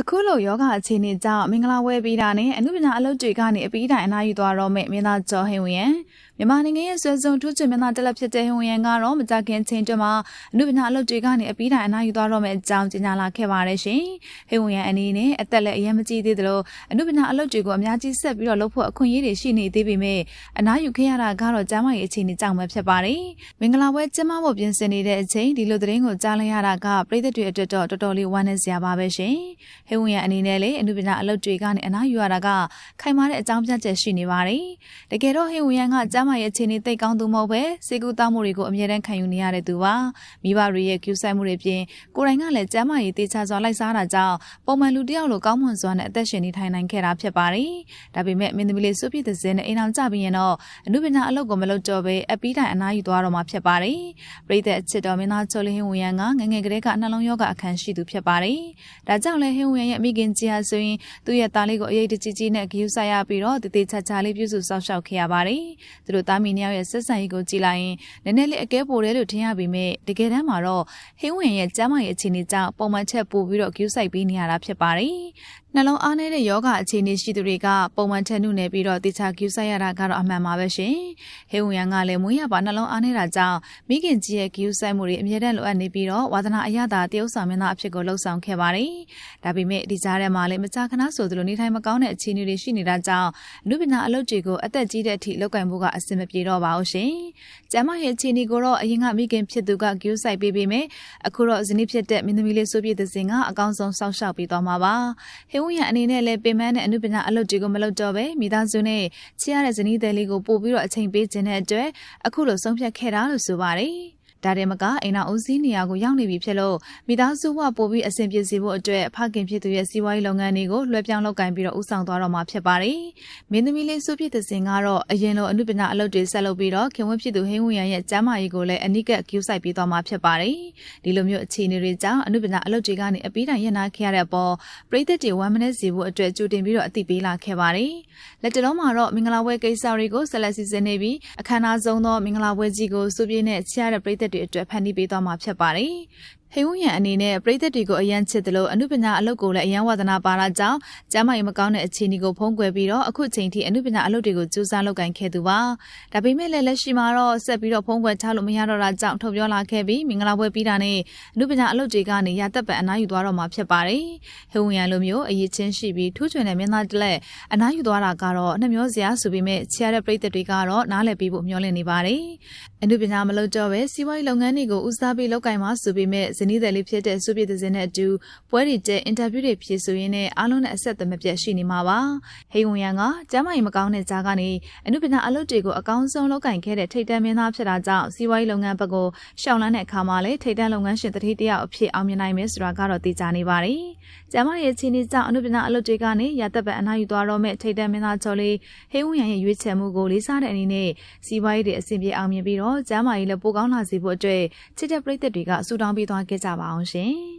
အခုလိုယောဂအခြေအနေကြောင့်မင်္ဂလာဝဲပြီးတာနဲ့အနုပညာအလုပ်တွေကနေအပြီးတိုင်အနားယူသွားတော့မဲ့မင်းသားကျော်ဟင်ဝရန်မြန်မာနိုင်ငံရဲ့ဆွေစုံထူးချွန်မင်းသားတက်လက်ဖြစ်တဲ့ဟင်ဝရန်ကတော့မကြခင်ချိန်တွင်မှာအနုပညာအလုပ်တွေကနေအပြီးတိုင်အနားယူသွားတော့မဲ့အကြောင်းကြေညာလာခဲ့ပါတယ်ရှင်ဟင်ဝရန်အနေနဲ့အသက်လည်းအရင်မကြီးသေးသလိုအနုပညာအလုပ်တွေကိုအများကြီးဆက်ပြီးတော့လုပ်ဖို့အခွင့်အရေးတွေရှိနေသေးပေမဲ့အနားယူခဲ့ရတာကတော့ကျမ်းမာရေးအခြေအနေကြောင့်ပဲဖြစ်ပါတယ်မင်္ဂလာပွဲကျင်းပဖို့ပြင်ဆင်နေတဲ့အချိန်ဒီလိုသတင်းကိုကြားလိုက်ရတာကပြည်သက်တွေအတွက်တော့တော်တော်လေးဝမ်းနည်းစရာပါပဲရှင်ဟင်ဝရန်အနေနဲ့လေအနုပညာအလုပ်တွေကနေအနားယူရတာကခိုင်မာတဲ့အကြောင်းပြချက်ရှိနေပါတယ်။တကယ်တော့ဟင်ဝရန်ကကျမ်းမာရဲ့အခြေအနေသိပ်ကောင်းသူမဟုတ်ပဲစေကူတောက်မှုတွေကိုအမြဲတမ်းခံယူနေရတဲ့သူပါ။မိဘတွေရဲ့ကျူးဆိုင်မှုတွေပြင်ကိုယ်တိုင်ကလည်းကျမ်းမာရေးတေချာစွာလိုက်စားတာကြောင့်ပုံမှန်လူတစ်ယောက်လိုကောင်းမွန်စွာနဲ့အသက်ရှင်နေထိုင်နိုင်ခဲ့တာဖြစ်ပါတယ်။ဒါပေမဲ့မင်းသမီးလေးစုပြည့်တဲ့ဇင်းနဲ့အိမ်အောင်ကြပြီးရင်တော့အနုပညာအလုပ်ကိုမလုပ်တော့ပဲအပီးတိုင်အနားယူသွားတော့မှာဖြစ်ပါတယ်။ပြည်သက်အချစ်တော်မင်းသားချိုလင်းဟင်ဝရန်ကငငယ်ကလေးကနှလုံးရောဂါအခန်းရှိသူဖြစ်ပါတယ်။ဒါကြောင့်လည်းဟင်ဝရန်ရဲ့မိခင်ကြီးဟာဆိုရင်သူ့ရဲ့သားလေးကိုအရေးတကြီးကြီးနဲ့ဂယူဆိုင်ရပြီးတော့တည်တည်ချာချာလေးပြုစုစောင့်ရှောက်ခဲ့ရပါတယ်။သူတို့သားမီနှစ်ယောက်ရဲ့ဆက်ဆံရေးကိုကြည့်လိုက်ရင်နည်းနည်းလေးအကဲပိုတယ်လို့ထင်ရပေမဲ့တကယ်တမ်းမှာတော့ဟင်းဝင်ရဲ့ကျမ်းမာရေးအခြေအနေကြောင့်ပုံမှန်ချက်ပို့ပြီးတော့ဂယူဆိုင်ပေးနေရတာဖြစ်ပါတယ်။နှလုံးအားနည်းတဲ့ယောဂအခြေအနေရှိသူတွေကပုံမှန်ထက်နှုတ်နေပြီးတော့တေချာဂယူဆိုင်ရတာကတော့အမှန်ပါပဲရှင်။ဟင်းဝင်ရန်ကလည်းမွေးရပါနှလုံးအားနည်းတာကြောင့်မိခင်ကြီးရဲ့ဂယူဆိုင်မှုတွေအမြဲတမ်းလိုအပ်နေပြီးတော့ဝါသနာအရသာတရုပ်ဆောင်မင်းသားအဖြစ်ကိုလှုပ်ဆောင်ခဲ့ပါတယ်။ဒါပေမဲ့ဒီကြားထဲမှာလည်းမကြာခဏဆိုသလိုနေထိုင်မကောင်းတဲ့အခြေအနေတွေရှိနေတာကြောင့်လူပညာအလုပ်တွေကိုအသက်ကြီးတဲ့အထိလောက်ကင်ဖို့ကအဆင်မပြေတော့ပါဘူးရှင်။ကျမရဲ့အခြေအနေကိုတော့အရင်ကမိခင်ဖြစ်သူကဂယူဆိုင်ပေးပေးမယ်။အခုတော့ဇနီးဖြစ်တဲ့မင်းသမီးလေးစိုးပြည့်တဲ့စင်ကအကောင်းဆုံးစောင့်ရှောက်ပေးသွားမှာပါ။ဟင်းဝရန်အနေနဲ့လည်းပင်မနဲ့အမှုပညာအလုပ်တွေကိုမလုပ်တော့ပဲမိသားစုနဲ့ချစ်ရတဲ့ဇနီးသည်လေးကိုပို့ပြီးတော့အချိန်ပေးခြင်းတဲ့အတွက်အခုလိုဆုံးဖြတ်ခဲ့တာလို့ဆိုပါတယ်။ ဒါတည်းမကအိမ်နာဦးစီးနေရာကိုရောက်နေပြီဖြစ်လို့မိသားစုဝပို့ပြီးအဆင်ပြေစေဖို့အတွက်ဖခင်ဖြစ်သူရဲ့စီးပွားရေးလုပ်ငန်းတွေကိုလွှဲပြောင်းလုပ်ကိုင်ပြီးတော့ဦးဆောင်သွားတော့မှာဖြစ်ပါတယ်။မင်းသမီးလေးစုပြည့်တဲ့စင်ကတော့အရင်လိုအမှုပညာအလုပ်တွေဆက်လုပ်ပြီးတော့ခင်ဝင်းဖြစ်သူဟင်းဝင်းရန်ရဲ့ကျမ်းမာရေးကိုလည်းအနိကကျူးဆိုင်ပြီးသွားမှာဖြစ်ပါတယ်။ဒီလိုမျိုးအခြေအနေတွေကြောင့်အမှုပညာအလုပ်တွေကနေအပြီးတိုင်ရနာခဲ့ရတဲ့အပေါ်ပြည်သက်တွေဝမ်းမနေစီဖို့အတွက်ကြိုတင်ပြီးတော့အသိပေးလာခဲ့ပါတယ်။လက်တလုံးမှာတော့မင်္ဂလာပွဲကိစ္စတွေကိုဆက်လက်စီစဉ်နေပြီးအခမ်းအနားဆုံးသောမင်္ဂလာပွဲကြီးကိုစုပြည့်နဲ့ချရတဲ့ပြည်သက်တွေအတွက်ဖန်တီးပေးသွားမှာဖြစ်ပါတယ်။ဟိဝရန်အနေနဲ့ပြည်သက်တွေကိုအရန်ချစ်တယ်လို့အမှုပညာအလုပ်ကိုလည်းအရန်ဝါသနာပါတာကြောင့်ကျမ်းမာရေးမကောင်းတဲ့အခြေအနေကိုဖုံးကွယ်ပြီးတော့အခုချိန်ထိအမှုပညာအလုပ်တွေကိုစူးစမ်းလုပ်ကိုင်ခဲ့သူပါ။ဒါပေမဲ့လည်းလက်ရှိမှာတော့ဆက်ပြီးတော့ဖုံးကွယ်ထားလို့မရတော့တာကြောင့်ထုတ်ပြောလာခဲ့ပြီးမင်္ဂလာပွဲပြီးတာနဲ့အမှုပညာအလုပ်တွေကနေရသက်ပံအနားယူသွားတော့မှာဖြစ်ပါတယ်။ဟိဝရန်လိုမျိုးအရေးချင်းရှိပြီးထူးချွန်တဲ့မင်းသားတလက်အနားယူသွားတာကတော့နှမျောစရာဆိုပေမဲ့ချရတဲ့ပြည်သက်တွေကတော့နားလည်ပြီးဖို့မျှော်လင့်နေပါတယ်။အမှုပညာမလုပ်တော့ပဲစီးပွားရေးလုပ်ငန်းတွေကိုဦးစားပေးလုပ်ကိုင်မှာဆိုပေမဲ့ဇနီးသည်လေးဖြစ်တဲ့စုပြည့်တဲ့စင်နဲ့အတူပွဲတွေတဲ့အင်တာဗျူးတွေဖြေဆိုရင်းနဲ့အားလုံးနဲ့အဆက်အသွယ်မပြတ်ရှိနေမှာပါဟိဝန်ရန်ကကျမ်းမာရေးမကောင်းတဲ့ကြားကနေအနုပညာအလုပ်တွေကိုအကောင်းဆုံးလုပ်ကင်ခဲ့တဲ့ထိတ်တန့်မင်းသားဖြစ်တာကြောင့်စီးပွားရေးလုပ်ငန်းဘက်ကိုရှောင်လန်းတဲ့အခါမှာလည်းထိတ်တန့်လုပ်ငန်းရှင်တတိတယောက်အဖြစ်အောင်မြင်နိုင်မယ်ဆိုတာကတော့သိကြနေပါတယ်ကျမ်းမာရေးချင်းကြီးကြောင့်အနုပညာအလုပ်တွေကနေရသက်ပံအနားယူသွားတော့မဲ့ထိတ်တန့်မင်းသားချော်လေးဟိဝန်ရန်ရဲ့ရွေးချယ်မှုကိုလေးစားတဲ့အနေနဲ့စီးပွားရေးတွေအဆင်ပြေအောင်မြင်ပြီးတော့ကျမ်းမာရေးလည်းပိုကောင်းလာစေဖို့အတွက်ချစ်တဲ့ပရိသတ်တွေကဆူတောင်းပေးသွားခဲ့ကြပါအောင်ရှင်